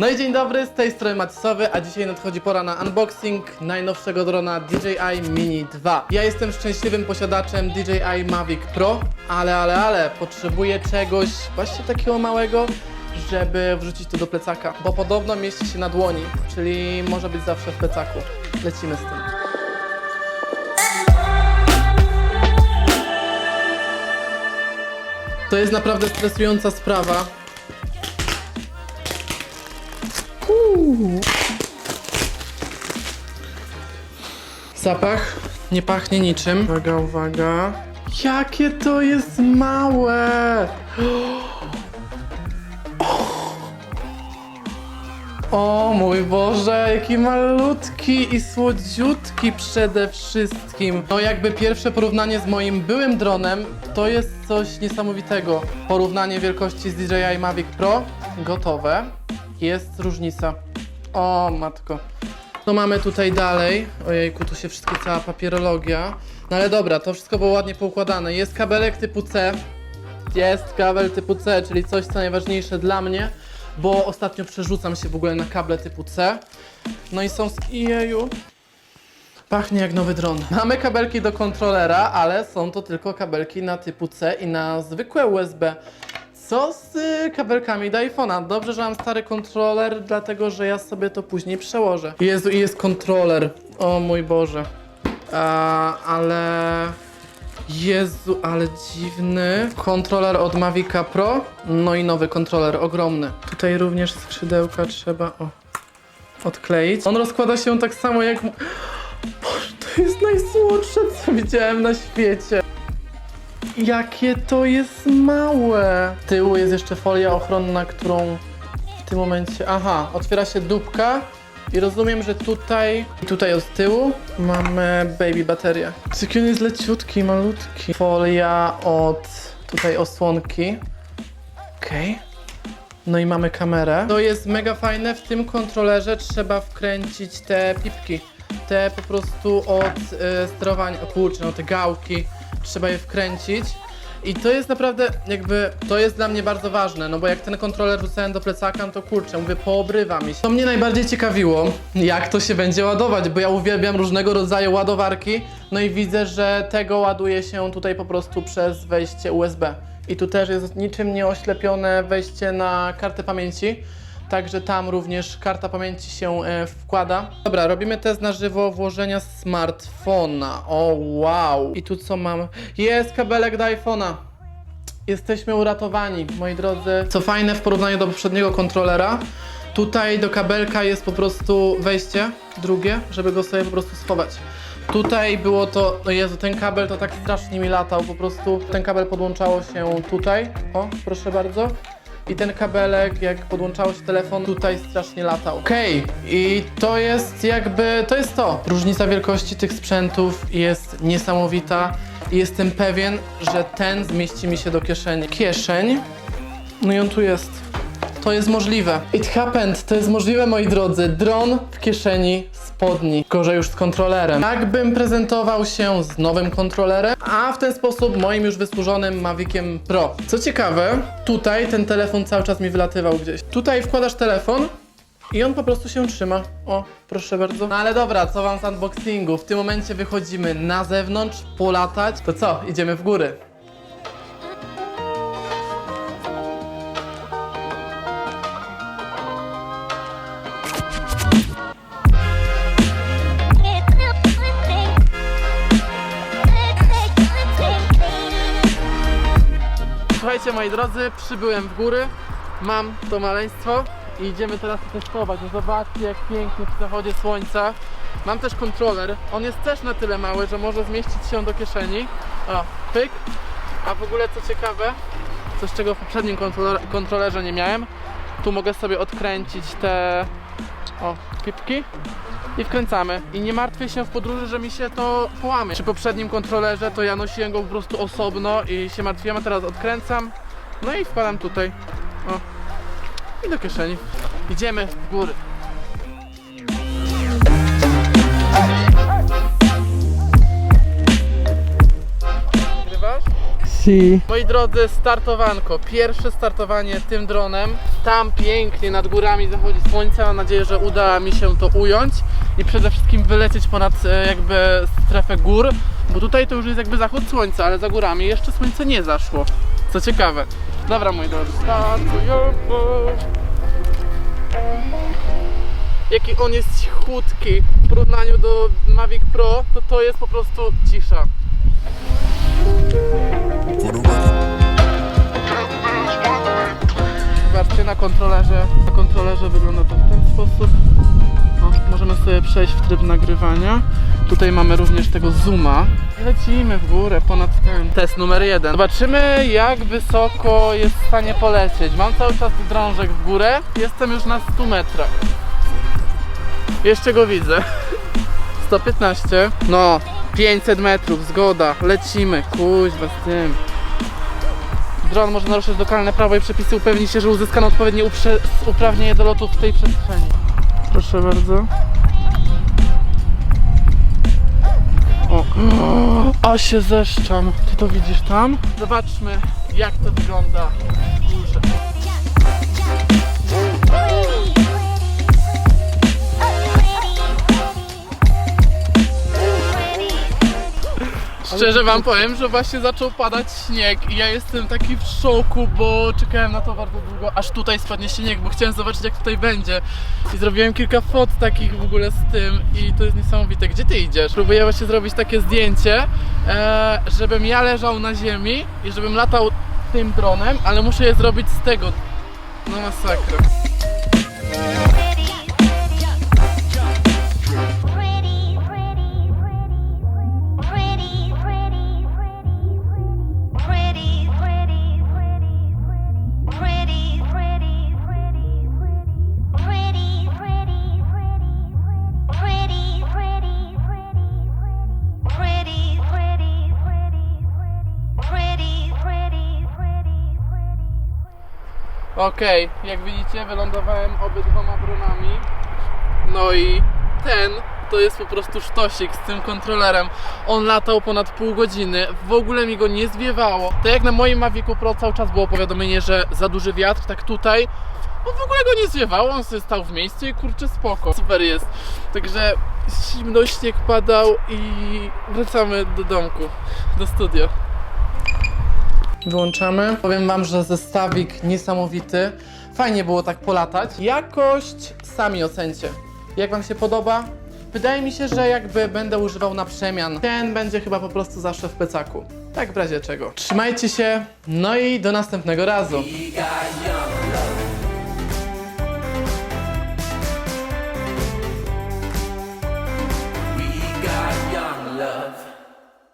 No i dzień dobry, z tej strony Macisowy, a dzisiaj nadchodzi pora na unboxing najnowszego drona DJI Mini 2. Ja jestem szczęśliwym posiadaczem DJI Mavic Pro, ale, ale, ale potrzebuję czegoś właśnie takiego małego, żeby wrzucić to do plecaka, bo podobno mieści się na dłoni, czyli może być zawsze w plecaku. Lecimy z tym. To jest naprawdę stresująca sprawa. Uuu. Zapach nie pachnie niczym. Uwaga, uwaga. Jakie to jest małe! O mój Boże, jaki malutki i słodziutki przede wszystkim. No jakby pierwsze porównanie z moim byłym dronem, to jest coś niesamowitego. Porównanie wielkości z DJI Mavic Pro, gotowe. Jest różnica. O matko. Co mamy tutaj dalej? Ojejku, tu się wszystko cała papierologia. No ale dobra, to wszystko było ładnie poukładane. Jest kabelek typu C. Jest kabel typu C, czyli coś co najważniejsze dla mnie, bo ostatnio przerzucam się w ogóle na kable typu C. No i są z Jeju. Pachnie jak nowy dron. Mamy kabelki do kontrolera, ale są to tylko kabelki na typu C i na zwykłe USB. Co z y, kabelkami do iPhone'a? Dobrze, że mam stary kontroler, dlatego że ja sobie to później przełożę. Jezu, i jest kontroler. O mój Boże. A, ale... Jezu, ale dziwny. Kontroler od Mavica Pro. No i nowy kontroler, ogromny. Tutaj również skrzydełka trzeba, o, odkleić. On rozkłada się tak samo jak... Boże, to jest najsłodsze, co widziałem na świecie. Jakie to jest małe! Z tyłu jest jeszcze folia ochronna, którą w tym momencie... Aha, otwiera się dupka i rozumiem, że tutaj... Tutaj od tyłu mamy baby baterię. Jaki on jest leciutki, malutki. Folia od tutaj osłonki. Okej. No i mamy kamerę. To jest mega fajne, w tym kontrolerze trzeba wkręcić te pipki. Te po prostu od y, sterowania, kurczę, no te gałki, trzeba je wkręcić. I to jest naprawdę, jakby, to jest dla mnie bardzo ważne, no bo jak ten kontroler rzucałem do plecaka, no to kurczę, mówię, poobrywa mi się. To mnie najbardziej ciekawiło, jak to się będzie ładować, bo ja uwielbiam różnego rodzaju ładowarki, no i widzę, że tego ładuje się tutaj po prostu przez wejście USB. I tu też jest niczym nieoślepione wejście na kartę pamięci. Także tam również karta pamięci się e, wkłada. Dobra, robimy test na żywo włożenia smartfona. O wow. I tu co mam? Jest kabelek do iPhone'a. Jesteśmy uratowani, moi drodzy. Co fajne w porównaniu do poprzedniego kontrolera, tutaj do kabelka jest po prostu wejście drugie, żeby go sobie po prostu schować. Tutaj było to, no Jezu, ten kabel to tak strasznie mi latał, po prostu ten kabel podłączało się tutaj, o, proszę bardzo. I ten kabelek, jak podłączało się telefon, tutaj strasznie latał. Okej, i to jest jakby, to jest to. Różnica wielkości tych sprzętów jest niesamowita i jestem pewien, że ten zmieści mi się do kieszeni. Kieszeń, no i on tu jest. To jest możliwe. It happened, to jest możliwe, moi drodzy. Dron w kieszeni spodni. Gorzej już z kontrolerem. Jakbym prezentował się z nowym kontrolerem, a w ten sposób moim już wysłużonym Maviciem Pro. Co ciekawe, tutaj ten telefon cały czas mi wylatywał gdzieś. Tutaj wkładasz telefon i on po prostu się trzyma. O, proszę bardzo. No ale dobra, co wam z unboxingu? W tym momencie wychodzimy na zewnątrz, polatać. To co, idziemy w góry. Słuchajcie moi drodzy, przybyłem w góry, mam to maleństwo i idziemy teraz to testować. No zobaczcie jak pięknie przy zachodzie słońca. Mam też kontroler, on jest też na tyle mały, że może zmieścić się do kieszeni. O, pyk. A w ogóle co ciekawe, coś czego w poprzednim kontroler kontrolerze nie miałem, tu mogę sobie odkręcić te o, pipki i wkręcamy. I nie martwię się w podróży, że mi się to połamie. Przy poprzednim kontrolerze to ja nosiłem go po prostu osobno i się martwiłem, a teraz odkręcam. No i wkładam tutaj. O. I do kieszeni. Idziemy w góry. Moi drodzy, startowanko. Pierwsze startowanie tym dronem. Tam pięknie nad górami zachodzi słońce. Mam nadzieję, że uda mi się to ująć i przede wszystkim wylecieć ponad e, jakby strefę gór, bo tutaj to już jest jakby zachód słońca, ale za górami jeszcze słońce nie zaszło. Co ciekawe. Dobra, moi drodzy, startujemy. Jaki on jest cichutki w porównaniu do Mavic Pro, to to jest po prostu cisza. Zobaczcie na kontrolerze. Na kontrolerze wygląda to w ten sposób. O, możemy sobie przejść w tryb nagrywania. Tutaj mamy również tego zooma. Lecimy w górę ponad ten. Test numer jeden. Zobaczymy jak wysoko jest w stanie polecieć. Mam cały czas drążek w górę. Jestem już na 100 metrach. Jeszcze go widzę. 115. No, 500 metrów, zgoda. Lecimy. Kuźwa z tym. Dron może naruszyć lokalne prawo i przepisy upewni się, że uzyskano odpowiednie uprawnienie do lotu w tej przestrzeni. Proszę bardzo. O, a się zeszczam. Ty to widzisz tam? Zobaczmy, jak to wygląda w górze. Szczerze wam powiem, że właśnie zaczął padać śnieg i ja jestem taki w szoku, bo czekałem na to bardzo długo, aż tutaj spadnie śnieg, bo chciałem zobaczyć jak tutaj będzie. I zrobiłem kilka fot takich w ogóle z tym i to jest niesamowite. Gdzie ty idziesz? Próbuję właśnie zrobić takie zdjęcie, e, żebym ja leżał na ziemi i żebym latał tym dronem, ale muszę je zrobić z tego. No masakra. Okej, jak widzicie, wylądowałem obydwoma dronami. No i ten to jest po prostu sztosik z tym kontrolerem. On latał ponad pół godziny, w ogóle mi go nie zwiewało. Tak jak na moim Mavicu Pro cały czas było powiadomienie, że za duży wiatr, tak tutaj. On w ogóle go nie zwiewało, on sobie stał w miejscu i kurczę spoko. Super jest. Także zimno śnieg padał i wracamy do domku, do studia. Wyłączamy. Powiem wam, że zestawik niesamowity. Fajnie było tak polatać. Jakość sami ocencie. Jak wam się podoba? Wydaje mi się, że jakby będę używał na przemian. Ten będzie chyba po prostu zawsze w plecaku. Tak w razie czego. Trzymajcie się, no i do następnego razu.